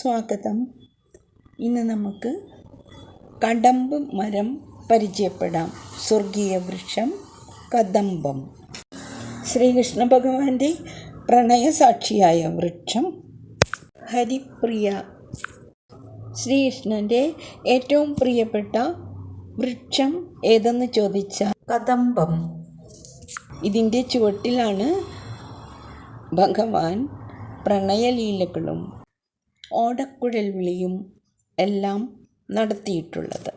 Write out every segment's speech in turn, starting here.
സ്വാഗതം. ഇന്ന് നമുക്ക് കടമ്പ് മരം പരിചയപ്പെടാം. സ്വർഗീയ വൃക്ഷം കദംബം. ശ്രീകൃഷ്ണ ഭഗവാന്റെ പ്രണയസാക്ഷിയായ വൃക്ഷം ഹരിപ്രിയ. ശ്രീകൃഷ്ണന്റെ ഏറ്റവും പ്രിയപ്പെട്ട വൃക്ഷം ഏതെന്ന് ചോദിച്ചാൽ കദംബം. ഇതിന്റെ ചുവട്ടിലാണ് ഭഗവാൻ പ്രണയലീലകളും ഓടക്കുഴൽ വിളിയും എല്ലാം നടത്തിയിട്ടുള്ളത്.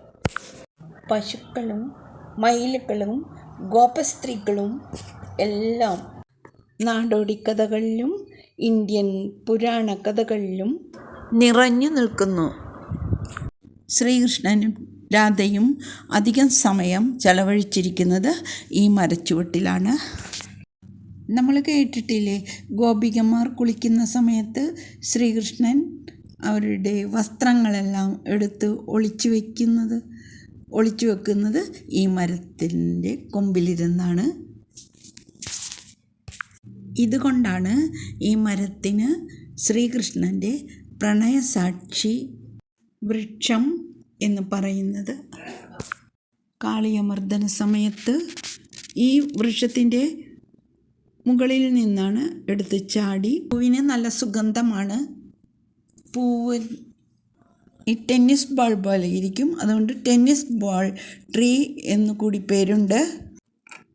പശുക്കളും മയിലുകളും ഗോപസ്ത്രീകളും എല്ലാം നാടോടി കഥകളിലും ഇന്ത്യൻ പുരാണ കഥകളിലും നിറഞ്ഞു നിൽക്കുന്നു. ശ്രീകൃഷ്ണനും രാധയും അധികം സമയം ചെലവഴിച്ചിരിക്കുന്നത് ഈ മരച്ചുവട്ടിലാണ്. നമ്മൾ കേട്ടിട്ടില്ലേ ഗോപികമാർ കുളിക്കുന്ന സമയത്ത് ശ്രീകൃഷ്ണൻ അവരുടെ വസ്ത്രങ്ങളെല്ലാം എടുത്ത് ഒളിച്ചു വയ്ക്കുന്നത് ഒളിച്ചു വെക്കുന്നത് ഈ മരത്തിന്റെ കൊമ്പിലിരുന്നാണ്. ഇതുകൊണ്ടാണ് ഈ മരത്തിന് ശ്രീകൃഷ്ണന്റെ പ്രണയസാക്ഷി വൃക്ഷം എന്ന് പറയുന്നത്. കാളിയമർദ്ദന സമയത്ത് ഈ വൃക്ഷത്തിന്റെ മുകളിൽ നിന്നാണ് എടുത്ത് ചാടി. പൂവിന് നല്ല സുഗന്ധമാണ്. പൂവ് ഈ ടെന്നീസ് ബോൾ പോലെ ഇരിക്കും. അതുകൊണ്ട് ടെന്നീസ് ബോൾ ട്രീ എന്ന് കൂടി പേരുണ്ട്.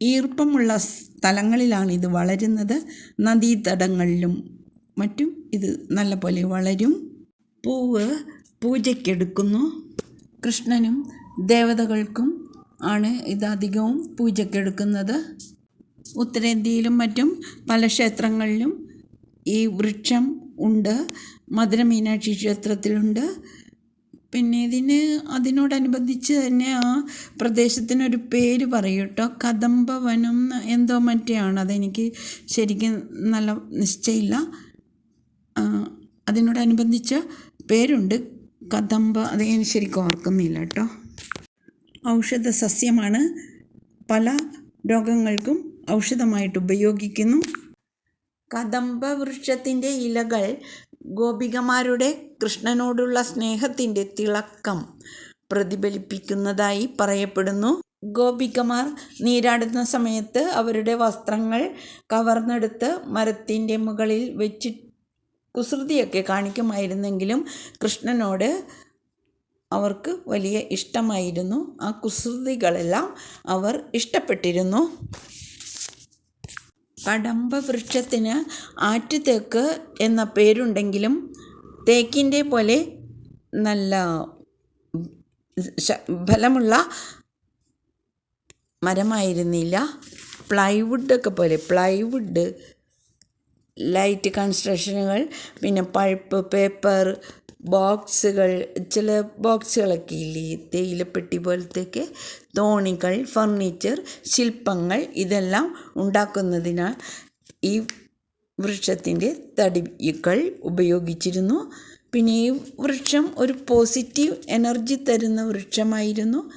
ഈർപ്പമുള്ള സ്ഥലങ്ങളിലാണ് ഇത് വളരുന്നത്. നദീതടങ്ങളിലും മറ്റും ഇത് നല്ല പോലെ വളരും. പൂവ് പൂജയ്ക്കെടുക്കുന്നു. കൃഷ്ണനും ദേവതകൾക്കും ആണ് ഇത് അധികവും പൂജയ്ക്കെടുക്കുന്നത്. ഉത്തരേന്ത്യയിലും മറ്റും പല ക്ഷേത്രങ്ങളിലും ഈ വൃക്ഷം ഉണ്ട്. മധുര മീനാക്ഷി ക്ഷേത്രത്തിലുണ്ട്. പിന്നെ ഇതിന് അതിനോടനുബന്ധിച്ച് തന്നെ ആ പ്രദേശത്തിനൊരു പേര് പറയും കേട്ടോ കദംബവനം എന്തോ മറ്റെയാണ്. അതെനിക്ക് ശരിക്കും നല്ല നിശ്ചയമില്ല അതിനോടനുബന്ധിച്ച പേരുണ്ട്. കദംബ അത് ഞാൻ ശരിക്കും ഓർക്കുന്നില്ല കേട്ടോ. ഔഷധ സസ്യമാണ്. പല രോഗങ്ങൾക്കും ഔഷധമായിട്ട് ഉപയോഗിക്കുന്നു. കദംബ വൃക്ഷത്തിന്റെ ഇലകൾ ഗോപികമാരുടെ കൃഷ്ണനോടുള്ള സ്നേഹത്തിന്റെ തിളക്കം പ്രതിഫലിപ്പിക്കുന്നതായി പറയപ്പെടുന്നു. ഗോപികമാർ നീരാടുന്ന സമയത്ത് അവരുടെ വസ്ത്രങ്ങൾ കവർന്നെടുത്ത് മരത്തിന്റെ മുകളിൽ വെച്ച് കുസൃതിയൊക്കെ കാണിക്കുമായിരുന്നെങ്കിലും കൃഷ്ണനോട് അവർക്ക് വലിയ ഇഷ്ടമായിരുന്നു. ആ കുസൃതികളെല്ലാം അവർ ഇഷ്ടപ്പെട്ടിരുന്നു. കടമ്പ വൃക്ഷത്തിന് ആറ്റുതേക്ക് എന്ന പേരുണ്ടെങ്കിലും തേക്കിന്റെ പോലെ നല്ല ഫലമുള്ള മരമായിരുന്നില്ല. പ്ലൈവുഡ് ഒക്കെ പോലെ പ്ലൈവുഡ് ലൈറ്റ് കൺസ്ട്രക്ഷനുകൾ പിന്നെ പൾപ്പ് പേപ്പർ ബോക്സുകൾ ചില ബോക്സുകളൊക്കെ ഇല്ലേ? തേയിലപ്പെട്ടി പോലത്തെയൊക്കെ തോണികൾ ഫർണിച്ചർ ശില്പങ്ങൾ ഇതെല്ലാം ഉണ്ടാക്കുന്നതിനാൽ ഈ വൃക്ഷത്തിന്റെ തടികൾ ഉപയോഗിച്ചിരുന്നു. പിന്നെ ഈ വൃക്ഷം ഒരു പോസിറ്റീവ് എനർജി തരുന്ന വൃക്ഷമായിരുന്നു.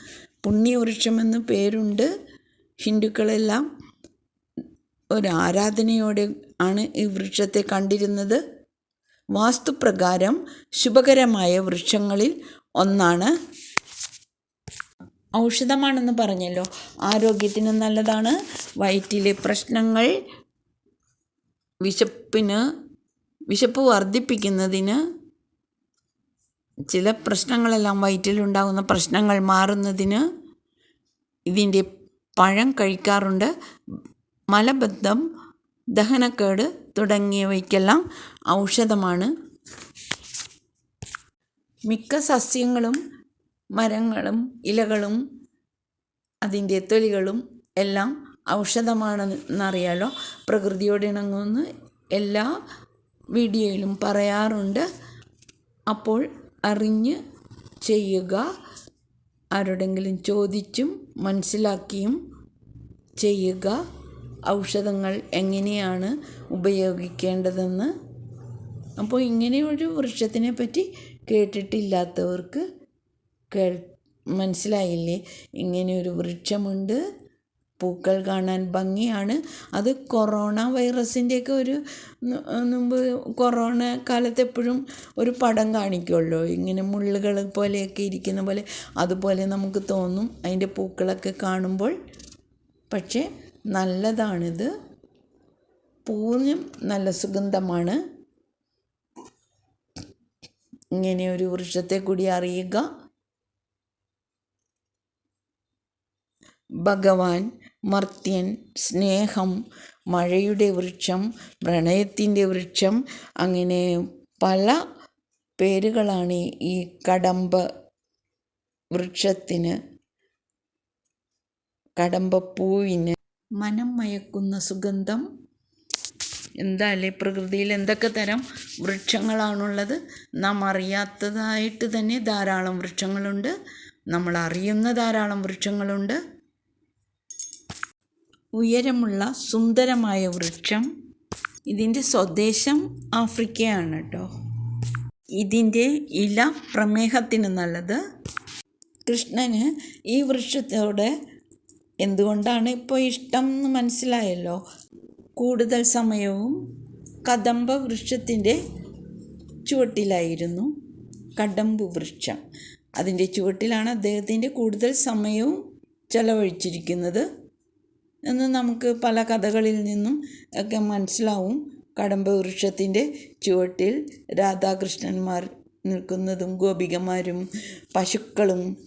പുണ്യവൃക്ഷമെന്ന് പേരുണ്ട്. ഹിന്ദുക്കളെല്ലാം ഒരു ആരാധനയോടെ ആണ് ഈ വൃക്ഷത്തെ കണ്ടിരുന്നത്. വാസ്തുപ്രകാരം ശുഭകരമായ വൃക്ഷങ്ങളിൽ ഒന്നാണ്. ഔഷധമാണെന്ന് പറഞ്ഞല്ലോ. ആരോഗ്യത്തിന് നല്ലതാണ്. വയറ്റിലെ പ്രശ്നങ്ങൾ വിശപ്പിന് വിശപ്പ് വർദ്ധിപ്പിക്കുന്നതിന് ചില പ്രശ്നങ്ങളെല്ലാം വയറ്റിലുണ്ടാകുന്ന പ്രശ്നങ്ങൾ മാറുന്നതിന് ഇതിന്റെ പഴം കഴിക്കാറുണ്ട്. മലബദ്ധം ദഹനക്കേട് തുടങ്ങിയവയ്ക്കെല്ലാം ഔഷധമാണ്. മിക്ക സസ്യങ്ങളും മരങ്ങളും ഇലകളും അതിന്റെ തൊലികളും എല്ലാം ഔഷധമാണെന്നറിയാലോ. പ്രകൃതിയോട് ഇണങ്ങുമെന്ന് എല്ലാ വീഡിയോയിലും പറയാറുണ്ട്. അപ്പോൾ അറിഞ്ഞ് ചെയ്യുക. ആരോടെങ്കിലും ചോദിച്ചും മനസ്സിലാക്കിയും ചെയ്യുക. ഔഷധങ്ങൾ എങ്ങനെയാണ് ഉപയോഗിക്കേണ്ടതെന്ന്. അപ്പോൾ ഇങ്ങനെയൊരു വൃക്ഷത്തിനെ പറ്റി കേട്ടിട്ടില്ലാത്തവർക്ക് കേൾ മനസ്സിലായില്ലേ? ഇങ്ങനെയൊരു വൃക്ഷമുണ്ട്. പൂക്കൾ കാണാൻ ഭംഗിയാണ്. അത് കൊറോണ വൈറസിന്റെയൊക്കെ ഒരു മുമ്പ് കൊറോണ കാലത്ത് എപ്പോഴും ഒരു പടം കാണിക്കുമല്ലോ ഇങ്ങനെ മുള്ളുകൾ പോലെയൊക്കെ ഇരിക്കുന്ന പോലെ. അതുപോലെ നമുക്ക് തോന്നും അതിന്റെ പൂക്കളൊക്കെ കാണുമ്പോൾ. പക്ഷേ നല്ലതാണിത്. പൂവിനും നല്ല സുഗന്ധമാണ്. ഇങ്ങനെ ഒരു വൃക്ഷത്തെ കൂടി അറിയുക. ഭഗവാൻ മർത്യൻ സ്നേഹം മഴയുടെ വൃക്ഷം പ്രണയത്തിന്റെ വൃക്ഷം അങ്ങനെ പല പേരുകളാണ് ഈ കടമ്പ വൃക്ഷത്തിന്. കടമ്പപ്പൂവിന് മനം മയക്കുന്ന സുഗന്ധം. എന്താല്ലേ പ്രകൃതിയിൽ എന്തൊക്കെ തരം വൃക്ഷങ്ങളാണുള്ളത്? നാം അറിയാത്തതായിട്ട് തന്നെ ധാരാളം വൃക്ഷങ്ങളുണ്ട്. നമ്മൾ അറിയുന്ന ധാരാളം വൃക്ഷങ്ങളുണ്ട്. ഉയരമുള്ള സുന്ദരമായ വൃക്ഷം. ഇതിന്റെ സ്വദേശം ആഫ്രിക്കയാണ് കേട്ടോ. ഇതിന്റെ ഇല പ്രമേഹത്തിന് നല്ലത്. കൃഷ്ണന് ഈ വൃക്ഷത്തോട് എന്തുകൊണ്ടാണ് ഇപ്പോൾ ഇഷ്ടം എന്ന് മനസ്സിലായല്ലോ? കൂടുതൽ സമയവും കദംബ വൃക്ഷത്തിന്റെ ചുവട്ടിലായിരുന്നു. കടമ്പു വൃക്ഷം. അതിന്റെ ചുവട്ടിലാണ് അദ്ദേഹത്തിന്റെ കൂടുതൽ സമയവും ചെലവഴിച്ചിരിക്കുന്നത് എന്ന് നമുക്ക് പല കഥകളിൽ നിന്നും ഒക്കെ മനസ്സിലാവും. കടമ്പ വൃക്ഷത്തിന്റെ ചുവട്ടിൽ രാധാകൃഷ്ണന്മാർ നിൽക്കുന്നതും ഗോപികമാരും പശുക്കളും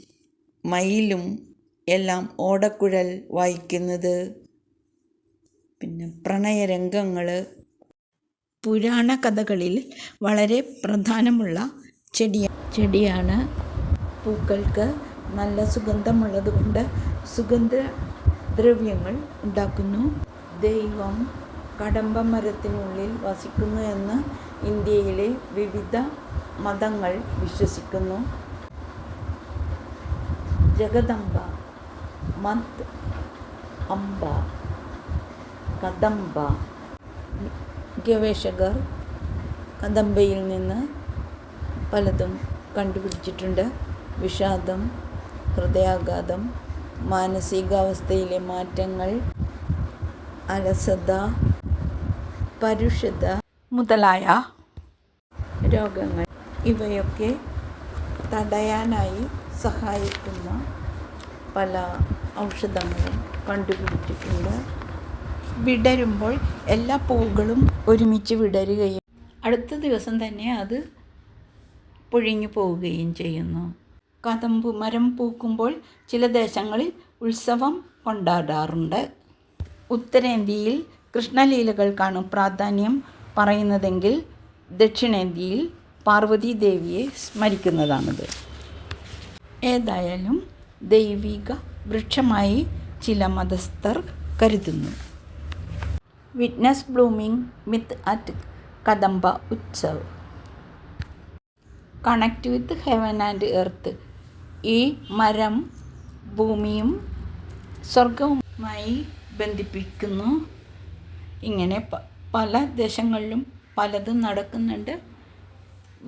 മയിലും എല്ലാം ഓടക്കുഴൽ വായിക്കുന്നത്. പിന്നെ പ്രണയരംഗങ്ങൾ. പുരാണ കഥകളിൽ വളരെ പ്രധാനമുള്ള ചെടിയ ചെടിയാണ്. പൂക്കൾക്ക് നല്ല സുഗന്ധമുള്ളത് കൊണ്ട് സുഗന്ധ ദ്രവ്യങ്ങൾ ഉണ്ടാക്കുന്നു. ദൈവം കടമ്പ മരത്തിനുള്ളിൽ വസിക്കുന്നു എന്ന് ഇന്ത്യയിലെ വിവിധ മതങ്ങൾ വിശ്വസിക്കുന്നു. ജഗദംബ മത് അംബ കദംബ ഗവേഷകർ കദംബയിൽ നിന്ന് പലതും കണ്ടുപിടിച്ചിട്ടുണ്ട്. വിഷാദം ഹൃദയാഘാതം മാനസികാവസ്ഥയിലെ മാറ്റങ്ങൾ അലസത പരുഷത മുതലായ രോഗങ്ങൾ. ഇവയൊക്കെ തടയാനായി സഹായിക്കുന്ന പല ഔഷധങ്ങളും കണ്ടുപിടിച്ചിട്ടുണ്ട്. വിടരുമ്പോൾ എല്ലാ പൂക്കളും ഒരുമിച്ച് വിടരുകയും അടുത്ത ദിവസം തന്നെ അത് പൊഴിഞ്ഞു പോവുകയും ചെയ്യുന്നു. കദമ്പു മരം പൂക്കുമ്പോൾ ചില ദേശങ്ങളിൽ ഉത്സവം കൊണ്ടാടാറുണ്ട്. ഉത്തരേന്ത്യയിൽ കൃഷ്ണലീലകൾക്കാണ് പ്രാധാന്യം പറയുന്നതെങ്കിൽ ദക്ഷിണേന്ത്യയിൽ പാർവതി ദേവിയെ സ്മരിക്കുന്നതാണിത്. ഏതായാലും ദൈവിക വൃക്ഷമായി ചില മതസ്ഥർ കരുതുന്നു. Witness blooming myth at Kadamba Utsav connect with heaven and earth ഈ മരം ഭൂമിയും സ്വർഗവുമായി ബന്ധിപ്പിക്കുന്നു. ഇങ്ങനെ പല ദേശങ്ങളിലും പലതും നടക്കുന്നുണ്ട്.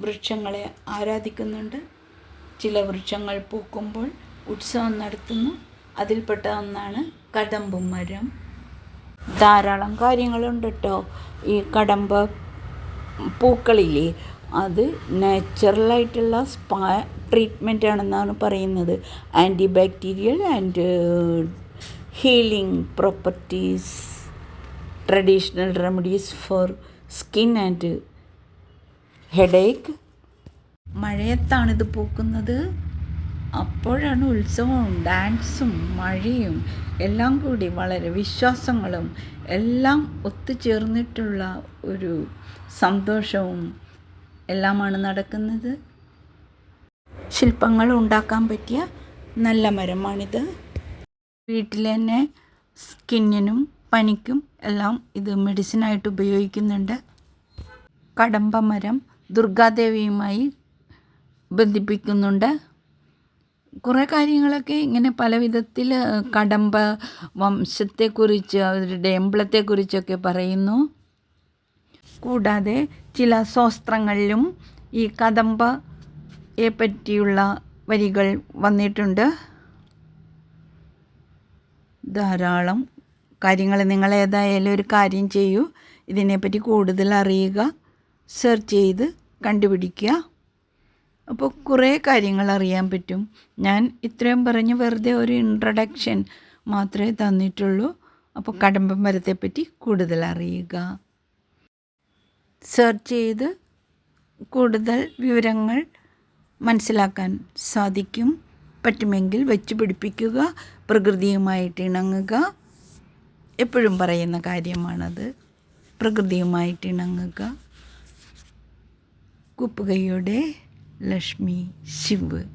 വൃക്ഷങ്ങളെ ആരാധിക്കുന്നുണ്ട്. ചില വൃക്ഷങ്ങൾ പൂക്കുമ്പോൾ ഉത്സവം നടത്തുന്നു. അതിൽപ്പെട്ട ഒന്നാണ് കടമ്പ് മരം ധാരാളം കാര്യങ്ങളുണ്ട് കേട്ടോ ഈ കടമ്പ പൂക്കളില്ലേ? അത് നാച്ചുറലായിട്ടുള്ള സ്പാ ട്രീറ്റ്മെന്റ് ആണെന്നാണ് പറയുന്നത്. Antibacterial and healing properties traditional remedies for skin and headache മഴയത്താണിത് പൂക്കുന്നത്. അപ്പോഴാണ് ഉത്സവവും ഡാൻസും മഴയും എല്ലാം കൂടി വളരെ വിശ്വാസങ്ങളും എല്ലാം ഒത്തുചേർന്നിട്ടുള്ള ഒരു സന്തോഷവും എല്ലാമാണ് നടക്കുന്നത്. ശില്പങ്ങൾ ഉണ്ടാക്കാൻ പറ്റിയ നല്ല മരമാണിത്. വീട്ടിൽ തന്നെ സ്കിന്നിനും പനിക്കും എല്ലാം ഇത് മെഡിസിനായിട്ട് ഉപയോഗിക്കുന്നുണ്ട്. കടമ്പ മരം ദുർഗാദേവിയുമായി ബന്ധിപ്പിക്കുന്നുണ്ട്. കുറേ കാര്യങ്ങളൊക്കെ ഇങ്ങനെ പല വിധത്തിൽ കടമ്പ വംശത്തെക്കുറിച്ച് അവരുടെ എംബ്ലത്തെക്കുറിച്ചൊക്കെ പറയുന്നു. കൂടാതെ ചില സ്വസ്ത്രങ്ങളിലും ഈ കദംബയെ പറ്റിയുള്ള വരികൾ വന്നിട്ടുണ്ട്. ധാരാളം കാര്യങ്ങൾ. നിങ്ങൾ ഏതായാലും ഒരു കാര്യം ചെയ്യൂ. ഇതിനെപ്പറ്റി കൂടുതൽ അറിയുക സെർച്ച് ചെയ്ത് കണ്ടുപിടിക്കുക. അപ്പോൾ കുറേ കാര്യങ്ങൾ അറിയാൻ പറ്റും. ഞാൻ ഇത്രയും പറഞ്ഞ് വെറുതെ ഒരു ഇൻട്രഡക്ഷൻ മാത്രമേ തന്നിട്ടുള്ളൂ. അപ്പോൾ കടമ്പം മരത്തെപ്പറ്റി കൂടുതൽ അറിയുക. സെർച്ച് ചെയ്ത് കൂടുതൽ വിവരങ്ങൾ മനസ്സിലാക്കാൻ സാധിക്കും. പറ്റുമെങ്കിൽ വെച്ച് പിടിപ്പിക്കുക പ്രകൃതിയുമായിട്ട് ഇണങ്ങുക. എപ്പോഴും പറയുന്ന കാര്യമാണത്. പ്രകൃതിയുമായിട്ട് ഇണങ്ങുക. കുപ്പുകയുടെ Lakshmi Sivu.